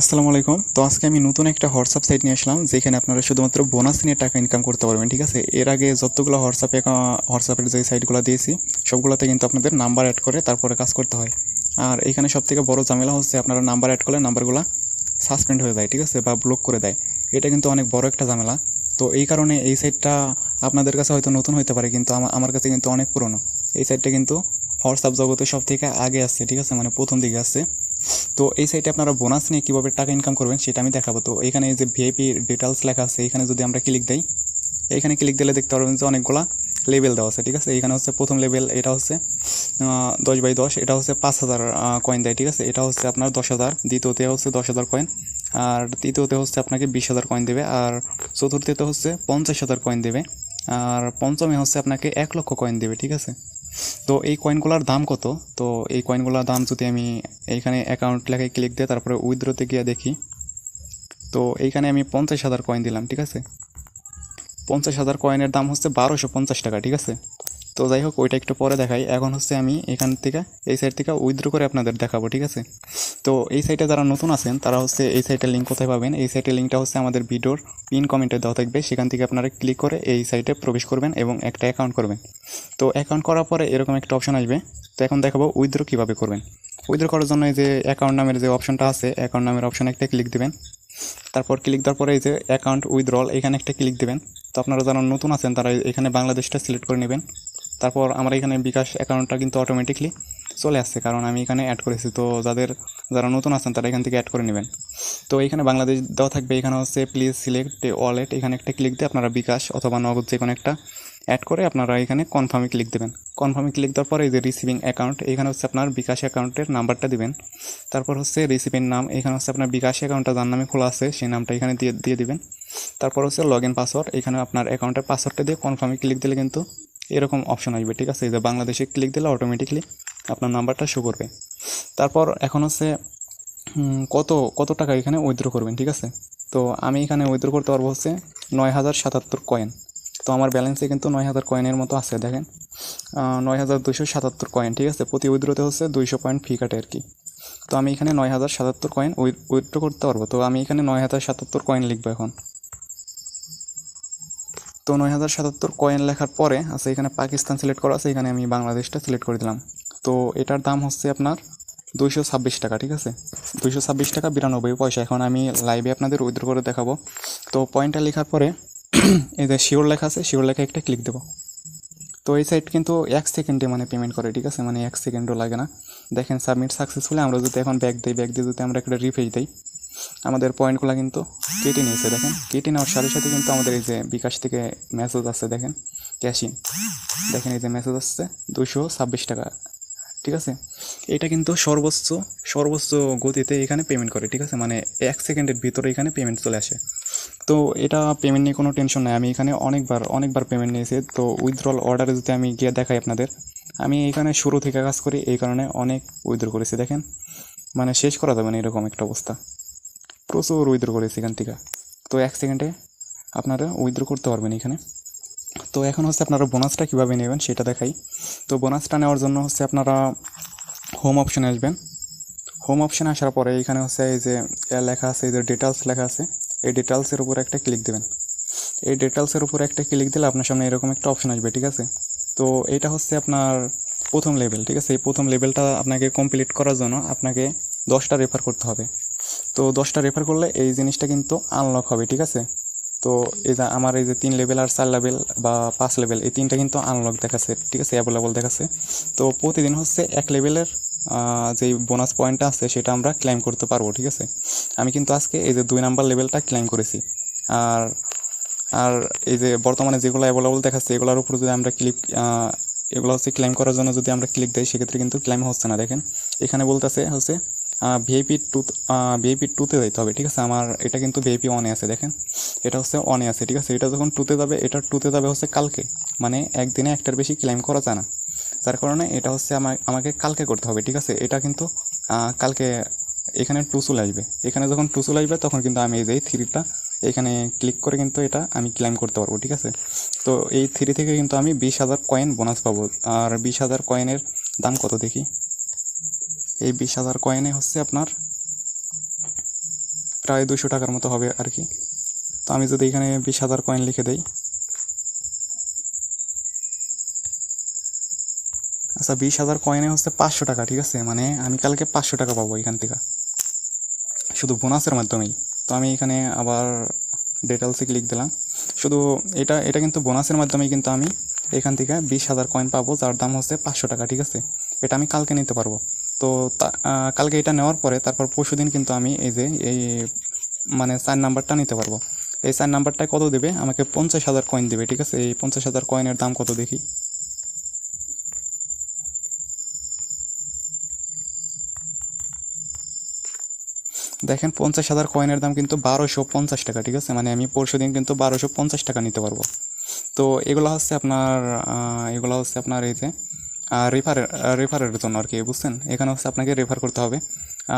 আসসালামু আলাইকুম। তো আজকে আমি নতুন একটা হোয়াটসঅ্যাপ সাইট নিয়ে আসলাম, যেখানে আপনারা শুধুমাত্র বোনাস নিয়ে টাকা ইনকাম করতে পারবেন, ঠিক আছে? এর আগে যতগুলো হোয়াটসঅ্যাপে হোয়াটসঅ্যাপের যে সাইটগুলো দিয়েছি, সবগুলোতে কিন্তু আপনাদের নাম্বার অ্যাড করে তারপরে কাজ করতে হয়। আর এখানে সব থেকে বড় ঝামেলা হচ্ছে, আপনারা নাম্বার অ্যাড করলে নাম্বারগুলো সাসপেন্ড হয়ে যায়, ঠিক আছে? বা ব্লক করে দেয়। এটা কিন্তু অনেক বড় একটা ঝামেলা। তো এই কারণে এই সাইটটা আপনাদের কাছে হয়তো নতুন হতে পারে, কিন্তু আমার কাছে কিন্তু অনেক পুরনো। এই সাইটটা কিন্তু হোয়াটসঅ্যাপ জগতে সব থেকে আগে আসছে, ঠিক আছে? মানে প্রথম দিকে আসছে। তো এই সাইটে আপনারা বোনাস নিয়ে কীভাবে টাকা ইনকাম করবেন সেটা আমি দেখাবো। তো এখানে যে ভিআইপি ডিটেলস লেখা আছে এখানে যদি আমরা ক্লিক দেই, এইখানে ক্লিক দিলে দেখতে পারবেন যে অনেকগুলা লেভেল দেওয়া আছে, ঠিক আছে? এখানে হচ্ছে প্রথম লেভেল এটা হচ্ছে দশ বাই দশ, এটা হচ্ছে পাঁচ হাজার কয়েন দেয়, ঠিক আছে? এটা হচ্ছে আপনার দশ হাজার, দ্বিতীয়তে হচ্ছে দশ হাজার কয়েন আর তৃতীয়তে হচ্ছে আপনাকে বিশ হাজার কয়েন দেবে, আর চতুর্থতে হচ্ছে পঞ্চাশ হাজার কয়েন দেবে, আর পঞ্চমে হচ্ছে আপনাকে এক লক্ষ কয়েন দেবে, ঠিক আছে? তো এই কয়েনগুলোর দাম কত? তো এই কয়েনগুলোর দাম যদি আমি এইখানে অ্যাকাউন্ট লেখায় ক্লিক দিয়ে তারপরে উইথড্রোতে গিয়ে দেখি। তো এইখানে আমি পঞ্চাশ হাজার কয়েন দিলাম, ঠিক আছে? পঞ্চাশ হাজার কয়েনের দাম হচ্ছে বারোশো পঞ্চাশ টাকা, ঠিক আছে? তো যাই হোক, ওইটা একটু পরে দেখাই। এখন হচ্ছে আমি এখান থেকে, এই সাইড থেকে উইথড্র করে আপনাদের দেখাবো, ঠিক আছে? তো এই সাইটে যারা নতুন আছেন, তারা হচ্ছে এই সাইটের লিঙ্ক কোথায় পাবেন? এই সাইটের লিঙ্কটা হচ্ছে আমাদের ভিডিওর পিন কমেন্টে দেওয়া থাকবে। সেখান থেকে আপনারা ক্লিক করে এই সাইটে প্রবেশ করবেন এবং একটা অ্যাকাউন্ট করবেন। তো অ্যাকাউন্ট করার পরে এরকম একটা অপশন আসবে। তো এখন দেখাবো উইথড্র কীভাবে করবেন। উইথড্র করার জন্য এই যে অ্যাকাউন্ট নামের যে অপশনটা আছে অ্যাকাউন্ট নামের অপশনে একটা ক্লিক দেবেন। তারপর ক্লিক দেওয়ার পরে এই যে অ্যাকাউন্ট উইথড্রল এখানে একটা ক্লিক দেবেন। তো আপনারা যারা নতুন আছেন, তারা এখানে বাংলাদেশটা সিলেক্ট করে নেবেন। তারপর আমার এখানে বিকাশ অ্যাকাউন্টটা কিন্তু অটোমেটিকলি চলে আসছে, কারণ আমি এখানে অ্যাড করেছি। তো যাদের, যারা নতুন আছেন, তারা এখান থেকে অ্যাড করে নেবেন। তো এখানে বাংলাদেশ দেওয়া থাকবে, এখানে হচ্ছে প্লিজ সিলেক্ট ওয়ালেট এখানে একটা ক্লিক দিয়ে আপনারা বিকাশ অথবা নগদ যে কোনো একটা অ্যাড করে আপনারা এখানে কনফার্মে ক্লিক দেবেন। কনফার্মে ক্লিক দেওয়ার পরে এই যে রিসিভিং অ্যাকাউন্ট এখানে হচ্ছে আপনার বিকাশ অ্যাকাউন্টের নাম্বারটা দিবেন। তারপর হচ্ছে রিসিভিং নাম, এখানে হচ্ছে আপনার বিকাশ অ্যাকাউন্টটা যার নামে খোলা আছে, সেই নামটা এখানে দিয়ে দিয়ে দিবেন। তারপর হচ্ছে লগ ইন পাসওয়ার্ড এখানে আপনার অ্যাকাউন্টের পাসওয়ার্ডটা দিয়ে কনফার্মে ক্লিক দিলে কিন্তু এরকম অপশন আসবে, ঠিক আছে? এই যে বাংলাদেশে ক্লিক দিলে অটোমেটিকলি আপনার নাম্বারটা শো করবে। তারপর এখন হচ্ছে কত কত টাকা এখানে উইথড্র করবেন, ঠিক আছে? তো আমি এখানে উইথড্র করতে পারব হচ্ছে নয় হাজার সাতাত্তর কয়েন তো আমার ব্যালেন্সে কিন্তু নয় হাজার কয়েনের মতো আছে, দেখেন। নয় হাজার দুশো সাতাত্তর কয়েন ঠিক আছে? প্রতি উইথড্রোতে হচ্ছে দুইশো পয়েন্ট ফি কাটে আর কি। তো আমি এখানে নয় হাজার সাতাত্তর কয়েন উইথড্র করতে পারব। তো আমি এখানে নয় হাজার সাতাত্তর কয়েন লিখব এখন। তো নয় হাজার সাতাত্তর কয়েন লেখার পরে আছে, এখানে পাকিস্তান সিলেক্ট করা আছে, এখানে আমি বাংলাদেশটা সিলেক্ট করে দিলাম। তো এটার দাম হচ্ছে আপনার দুইশো ছাব্বিশ টাকা, ঠিক আছে? দুইশো ছাব্বিশ টাকা বিরানব্বই পয়সা। এখন আমি লাইভে আপনাদের উইথড্র করে দেখাবো। তো পয়েন্টটা লেখার পরে এই যে শিওর লেখা আছে শিওর লেখা একটা ক্লিক দেবো। তো এই সাইট কিন্তু এক সেকেন্ডে মানে পেমেন্ট করে, ঠিক আছে? মানে এক সেকেন্ডও লাগে না। দেখেন সাবমিট সাকসেসফুলি আমরা যদি এখন ব্যাক দিই ব্যাক দিয়ে যদি আমরা একটা রিফ্রেশ দিই আমাদের পয়েন্টগুলো কিন্তু কেটে নিয়েছে, দেখেন। কেটে নেওয়ার সাথে সাথে কিন্তু আমাদের এই যে বিকাশ থেকে মেসেজ আসছে, দেখেন। ক্যাশিং দেখেন এই যে মেসেজ আসছে দুশো ছাব্বিশ টাকা। ঠিক আছে? এটা কিন্তু সর্বোচ্চ সর্বোচ্চ গতিতে এখানে পেমেন্ট করে, ঠিক আছে? মানে এক সেকেন্ডের ভিতরে এখানে পেমেন্ট চলে আসে। তো এটা পেমেন্ট নিয়ে কোনো টেনশন নাই। আমি এখানে অনেকবার অনেকবার পেমেন্ট নিয়েছি। তো উইথড্রল অর্ডারে যদি আমি গিয়ে দেখাই আপনাদের, আমি এখানে শুরু থেকে কাজ করি, এই কারণে অনেক উইথড্র করেছি, দেখেন। মানে শেষ করা যাবে না এরকম একটা অবস্থা। প্রচুর উইথড্র করেছি এখান থেকে। তো এক সেকেন্ডে আপনারা উইথড্র করতে পারবেন এখানে। তো এখন হচ্ছে আপনারা বোনাসটা কীভাবে নেবেন সেটা দেখাই। তো বোনাসটা নেওয়ার জন্য হচ্ছে আপনারা হোম অপশানে আসবেন। হোম অপশানে আসার পরে এখানে হচ্ছে এই যে লেখা আছে, এই যে ডিটেলস লেখা আছে, এই ডিটেলসের উপর একটা ক্লিক দেবেন। এই ডিটেলসের উপর একটা ক্লিক দিলে আপনার সামনে এরকম একটা অপশন আসবে, ঠিক আছে? তো এটা হচ্ছে আপনার প্রথম লেভেল ঠিক আছে? এই প্রথম লেভেলটা আপনাকে কমপ্লিট করার জন্য আপনাকে দশটা রেফার করতে হবে। তো দশটা রেফার করলে এই জিনিসটা কিন্তু আনলক হবে, ঠিক আছে? তো এই যে আমার এই যে তিন লেভেল আর চার লেভেল বা পাঁচ লেভেল এই তিনটা কিন্তু আনলক দেখাচ্ছে, ঠিক আছে? অ্যাভেলেবল দেখাচ্ছে। তো প্রতিদিন হচ্ছে এক লেভেলের যেই বোনাস পয়েন্টটা আছে, সেটা আমরা ক্লাইম করতে পারব, ঠিক আছে? আমি কিন্তু আজকে এই যে দুই নাম্বার লেভেলটা ক্লাইম করেছি। আর আর এই যে বর্তমানে যেগুলো অ্যাভেলেবল দেখাচ্ছে, এগুলোর উপর যদি আমরা ক্লিক এগুলো হচ্ছে ক্লেম করার জন্য যদি আমরা ক্লিক দিই, সেক্ষেত্রে কিন্তু ক্লেম হচ্ছে না, দেখেন? এখানে বলতেছে হচ্ছে ভিআইপি টু ভিআইপি টুতে যেতে হবে, ঠিক আছে? আমার এটা কিন্তু ভিআইপি ওয়ানে আছে, দেখেন? এটা হচ্ছে ওয়ানে আছে, ঠিক আছে? এটা যখন টুতে যাবে, এটা টুতে যাবে হচ্ছে কালকে। মানে একদিনে একটার বেশি ক্লেম করা যায় না। যার কারণে এটা হচ্ছে আমার আমাকে কালকে করতে হবে, ঠিক আছে? এটা কিন্তু কালকে এখানে টু চলে আসবে। এখানে যখন টু চলে আসবে, তখন কিন্তু আমি এই যে থ্রিটা এখানে ক্লিক করে কিন্তু এটা আমি ক্লেম করতে পারব, ঠিক আছে? তো এই থ্রি থেকে কিন্তু আমি বিশ হাজার কয়েন বোনাস পাবো। আর বিশ হাজার কয়েনের দাম কত দেখি? এই বিশ হাজার কয়েনে হচ্ছে আপনার প্রায় দুশো টাকার মতো হবে আর কি। তো আমি যদি এখানে বিশ হাজার কয়েন লিখে দেই। আচ্ছা বিশ হাজার কয়েনে হচ্ছে পাঁচশো টাকা, ঠিক আছে? মানে আমি কালকে পাঁচশো টাকা পাবো এখান থেকে। শুধু বোনাসের মাধ্যমেই। তো আমি এখানে আবার ডিটেলসে ক্লিক দিলাম। শুধু এটা এটা কিন্তু বোনাসের মাধ্যমেই কিন্তু আমি এখান থেকে বিশ হাজার কয়েন পাবো, যার দাম হচ্ছে পাঁচশো টাকা, ঠিক আছে? এটা আমি কালকে নিতে পারব। তো কালকে এটা নেওয়ার পরে তারপর পরশু দিন কিন্তু আমি এই যে, এই মানে চার নাম্বারটা নিতে পারব। এই চার নাম্বারটায় কত দেবে? আমাকে পঞ্চাশ হাজার কয়েন দেবে, ঠিক আছে? এই পঞ্চাশ হাজার কয়েনের দাম কত দেখি? দেখেন, পঞ্চাশ হাজার কয়েনের দাম কিন্তু বারোশো পঞ্চাশ টাকা, ঠিক আছে? মানে আমি পরশু দিন কিন্তু বারোশো পঞ্চাশ টাকা নিতে পারব। তো এগুলো হচ্ছে আপনার এগুলো হচ্ছে আপনার এই যে রেফারের রেফারের জন্য আর কি, বুঝছেন? এখানে হচ্ছে আপনাকে রেফার করতে হবে।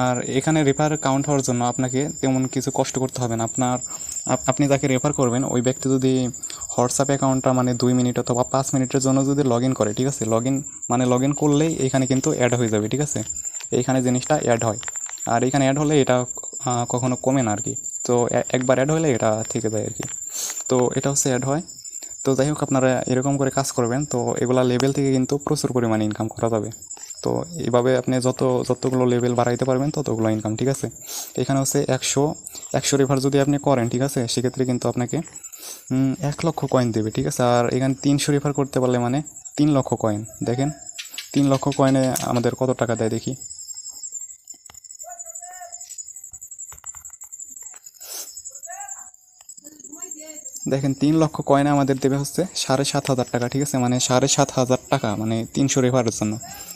আর এখানে রেফার কাউন্ট হওয়ার জন্য আপনাকে তেমন কিছু কষ্ট করতে হবে না। আপনার আপনি যাকে রেফার করবেন, ওই ব্যক্তি যদি হোয়াটসঅ্যাপ অ্যাকাউন্টটা মানে দুই মিনিট অথবা পাঁচ মিনিটের জন্য যদি লগ করে, ঠিক আছে? লগ মানে লগ করলেই এখানে কিন্তু অ্যাড হয়ে যাবে, ঠিক আছে? এইখানে জিনিসটা অ্যাড হয়। আর এখানে অ্যাড হলে এটা কখনো কমে না আর কি। তো একবার অ্যাড হলে এটা থেকে যায় আর কি। তো এটা হচ্ছে অ্যাড হয়। তো যাই হোক আপনারা এরকম করে কাজ করবেন, তো এগুলা লেভেল থেকে কিন্তু প্রচুর পরিমাণে ইনকাম করা যাবে। তো এইভাবে আপনি যত, যতগুলো লেভেল বাড়াইতে পারবেন, ততগুলো ইনকাম ঠিক আছে? এখানে হচ্ছে একশো একশো রেফার যদি আপনি করেন, ঠিক আছে? সেক্ষেত্রে কিন্তু আপনাকে এক লক্ষ কয়েন দেবে, ঠিক আছে? আর এখানে তিনশো রেফার করতে পারলে মানে তিন লক্ষ কয়েন দেখেন? তিন লক্ষ কয়েনে আমাদের কত টাকা দেয় দেখি? দেখেন, তিন লক্ষ কয়না আমাদের দেবে হচ্ছে সাড়ে সাত হাজার টাকা, ঠিক আছে? মানে সাড়ে সাত হাজার টাকা মানে তিনশো রেফারের জন্য।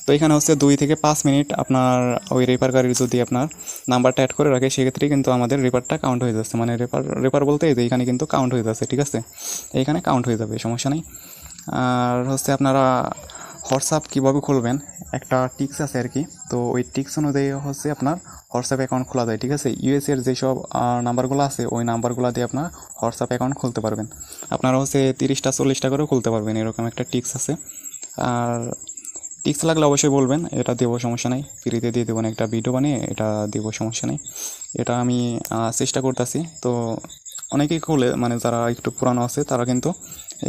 তো এখানে হচ্ছে দুই থেকে পাঁচ মিনিট আপনার ওই রেফার গাড়ির যদি আপনার নাম্বারটা অ্যাড করে রাখে সেক্ষেত্রে কিন্তু আমাদের রেফারটা কাউন্ট হয়ে যাচ্ছে। মানে রেফার রেফার বলতে এই যে এখানে কিন্তু কাউন্ট হয়ে যাচ্ছে, ঠিক আছে? এখানে কাউন্ট হয়ে যাবে, সমস্যা নেই। আর হচ্ছে আপনারা হোয়াটসঅ্যাপ কীভাবে খুলবেন? একটা টিক্স আছে আর কি। তো ওই টিক্স অনুযায়ী হচ্ছে আপনার হোয়াটসঅ্যাপ অ্যাকাউন্ট খোলা যায়, ঠিক আছে? ইউএসের যেসব নাম্বারগুলো আছে, ওই নাম্বারগুলো দিয়ে আপনার হোয়াটসঅ্যাপ অ্যাকাউন্ট খুলতে পারবেন। আপনারা হচ্ছে তিরিশটা, চল্লিশটা করেও খুলতে পারবেন, এরকম একটা টিক্স আছে। আর টিক্স লাগলে অবশ্যই বলবেন, এটা দেবো সমস্যা নেই। ফ্রিতে দিয়ে দেবো না, একটা ভিডিও বানিয়ে এটা দেবো সমস্যা নেই। এটা আমি চেষ্টা করতেছি। তো অনেকেই খোলে মানে যারা একটু পুরানো আছে, তারা কিন্তু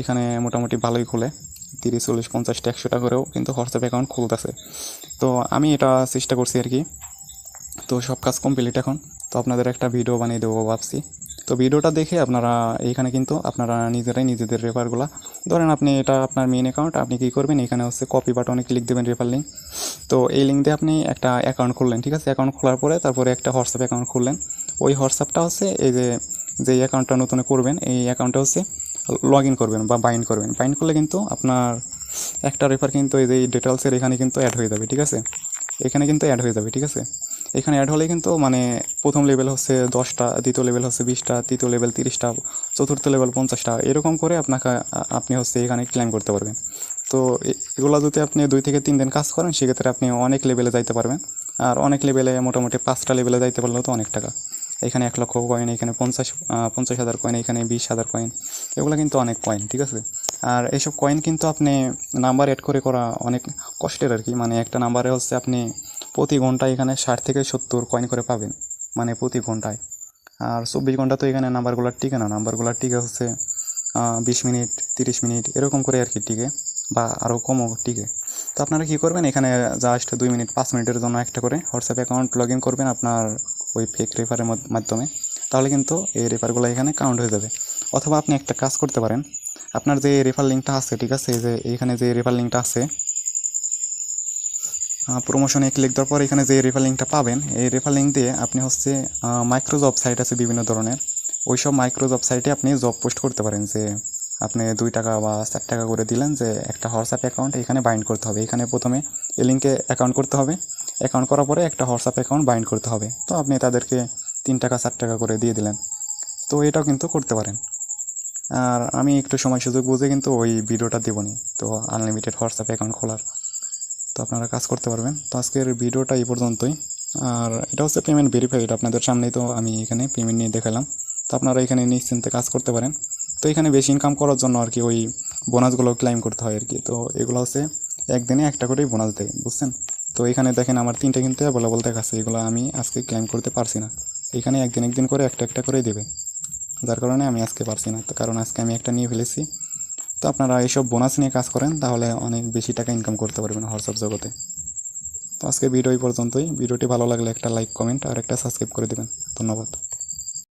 এখানে মোটামুটি ভালোই খোলে। তিরিশ, চল্লিশ, পঞ্চাশটা, একশোটা করেও কিন্তু হোয়াটসঅ্যাপ অ্যাকাউন্ট খুলতেছে তো আমি এটা চেষ্টা করছি আর কি। তো সব কাজ কমপ্লিট এখন। তো আপনাদের একটা ভিডিও বানিয়ে দেবো ভাবছি। তো ভিডিওটা দেখে আপনারা এইখানে কিন্তু আপনারা নিজেরাই নিজেদের রেফারগুলো ধরেন আপনি এটা আপনার মেন অ্যাকাউন্ট আপনি কী করবেন? এখানে হচ্ছে কপি বাটনে ক্লিক দেবেন রেফার লিঙ্ক তো এই লিঙ্ক দিয়ে আপনি একটা অ্যাকাউন্ট খুললেন, ঠিক আছে? অ্যাকাউন্ট খোলার পরে তারপরে একটা হোয়াটসঅ্যাপ অ্যাকাউন্ট খুললেন। ওই হোয়াটসঅ্যাপটা হচ্ছে এই যে যে অ্যাকাউন্টটা নতুন করবেন, এই অ্যাকাউন্টটা হচ্ছে লগ ইন করবেন বা বাইন্ড করবেন। বাইন্ড করলে কিন্তু আপনার একটা রেফার কিন্তু এই যে ডিটেলসের এখানে কিন্তু অ্যাড হয়ে যাবে, ঠিক আছে? এখানে কিন্তু অ্যাড হয়ে যাবে, ঠিক আছে? এখানে অ্যাড হলে কিন্তু মানে প্রথম লেভেল হচ্ছে দশটা, দ্বিতীয় লেভেল হচ্ছে বিশটা, তৃতীয় লেভেল তিরিশটা, চতুর্থ লেভেল পঞ্চাশটা, এরকম করে আপনাকে আপনি হচ্ছে এখানে ক্লেম করতে পারবেন। তো এগুলো যদি আপনি দুই থেকে তিন দিন কাজ করেন, সেক্ষেত্রে আপনি অনেক লেভেলে যাইতে পারবেন। আর অনেক লেভেলে মোটামুটি পাঁচটা লেভেলে যাইতে পারলেও তো অনেক টাকা। এখানে এক লক্ষ কয়েন এখানে পঞ্চাশ পঞ্চাশ হাজার কয়েন এখানে বিশ হাজার কয়েন এগুলো কিন্তু অনেক কয়েন ঠিক আছে? আর এইসব কয়েন কিন্তু আপনি নাম্বার অ্যাড করে করা অনেক কষ্টের আর কি। মানে একটা নাম্বারে হচ্ছে আপনি প্রতি ঘন্টায় এখানে ষাট থেকে সত্তর কয়েন করে পাবেন মানে প্রতি ঘন্টায়। আর চব্বিশ ঘণ্টা তো এখানে নাম্বারগুলোর টিকে না। নাম্বারগুলোর টিকে হচ্ছে বিশ মিনিট, তিরিশ মিনিট, এরকম করে আর কি টিকে, বা আরও কমও টিকে। তো আপনারা কী করবেন? এখানে জাস্ট দুই মিনিট, পাঁচ মিনিটের জন্য একটা করে হোয়াটসঅ্যাপ অ্যাকাউন্ট লগ ইন করবেন। আপনার ওই ফেক রেফারের মাধ্যমে, তাহলে কিন্তু এই রেফারগুলো এখানে কাউন্ট হয়ে যাবে। অথবা আপনি একটা কাজ করতে পারেন। আপনার যে রেফার লিঙ্কটা আছে, ঠিক আছে? যে এইখানে যে রেফার লিঙ্কটা আছে প্রমোশনে ক্লিক দেওয়ার পর এখানে যে রেফার লিঙ্কটা পাবেন, এই রেফার লিঙ্ক দিয়ে আপনি হচ্ছে মাইক্রো জব সাইট আছে বিভিন্ন ধরনের। ওই সব মাইক্রো জব সাইটে আপনি জব পোস্ট করতে পারেন যে, আপনি দুই টাকা বা চার টাকা করে দিলেন যে একটা হোয়াটসঅ্যাপ অ্যাকাউন্ট এখানে বাইন্ড করতে হবে। এখানে প্রথমে এই লিঙ্কে অ্যাকাউন্ট করতে হবে। অ্যাকাউন্ট করার পরে একটা হোয়াটসঅ্যাপ অ্যাকাউন্ট বাইন্ড করতে হবে। তো আপনি তাদেরকে তিন টাকা, চার টাকা করে দিয়ে দিলেন। তো এটাও কিন্তু করতে পারেন। আর আমি একটু সময় সুযোগ বুঝে কিন্তু ওই ভিডিওটা দেবনি। তো আনলিমিটেড হোয়াটসঅ্যাপ অ্যাকাউন্ট খোলার। তো আপনারা কাজ করতে পারবেন। তো আজকের ভিডিওটা এই পর্যন্তই। আর এটা হচ্ছে পেমেন্ট ভেরিফাইড আপনাদের সামনেই তো আমি এখানে পেমেন্ট নিয়ে দেখালাম। তো আপনারা এখানে নিশ্চিন্তে কাজ করতে পারেন। তো এখানে বেশি ইনকাম করার জন্য আর কি ওই বোনাসগুলো ক্লাইম করতে হয় আর কি। তো এগুলো হচ্ছে একদিনে একটা করেই বোনাস দেয়, বুঝছেন? তো এখানে দেখেন আমার তিনটা কিন্তু অ্যাভেলেবল দেখাচ্ছে এগুলো আমি আজকে ক্লেম করতে পারছি না। এখানে একদিন একদিন করে একটা একটা করে দেবে। যার কারণে আমি আজকে পারছি না। তো কারণ আজকে আমি একটা নিয়ে ফেলেছি। তো আপনারা এইসব বোনাস নিয়ে কাজ করেন, তাহলে অনেক বেশি টাকা ইনকাম করতে পারবেন হোয়াটসঅ্যাপ জগতে। তো আজকে ভিডিও এই পর্যন্তই। ভিডিওটি ভালো লাগলে একটা লাইক কমেন্ট আর একটা সাবস্ক্রাইব করে দেবেন। ধন্যবাদ।